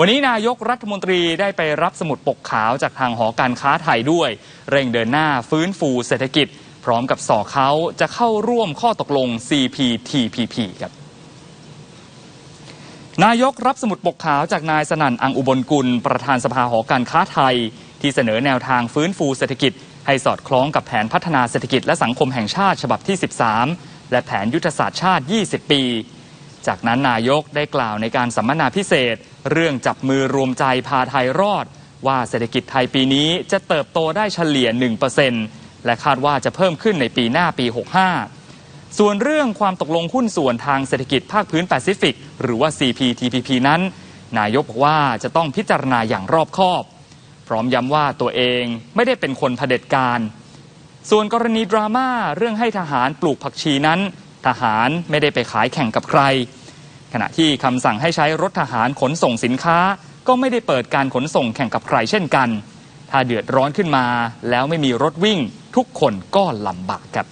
วันนี้นายกรัฐมนตรีได้ไปรับสมุดปกขาวจากทางหอการค้าไทยด้วย เร่งเดินหน้าฟื้นฟูเศรษฐกิจ พร้อมกับสอเขาจะเข้าร่วมข้อตกลง CPTPP ครับนายกรับสมุดปกขาวจากนายสนั่นอังอุบลกุล ประธานสภาหอการค้าไทย ที่เสนอแนวทางฟื้นฟูเศรษฐกิจ ให้สอดคล้องกับแผนพัฒนาเศรษฐกิจและสังคมแห่งชาติฉบับที่ 13 และแผนยุทธศาสตร์ชาติ 20 ปี จากนั้นนายกได้กล่าวในการสัมมนาพิเศษ เรื่องจับมือรวมใจพาไทยรอด ว่าเศรษฐกิจไทยปีนี้จะเติบโตได้เฉลี่ย 1%และคาดว่าจะเพิ่มขึ้นในปีหน้าปี 65 ส่วนเรื่องความตกลงหุ้นส่วนทางเศรษฐกิจภาคพื้นแปซิฟิก หรือว่า CPTPP นั้น นายกบอกว่าจะต้องพิจารณาอย่างรอบคอบ พร้อมย้ำว่าตัวเองไม่ได้เป็นคนเผด็จการ ส่วนกรณีดราม่าเรื่องให้ทหารปลูกผักชีนั้น ทหารไม่ได้ไปขายแข่งกับใคร ขณะที่คำสั่งให้ใช้รถทหารขนส่งสินค้า ก็ไม่ได้เปิดการขนส่งแข่งกับใครเช่นกัน ถ้าเดือดร้อนขึ้นมาแล้วไม่มีรถวิ่ง ทุกคนก็ลำบากครับ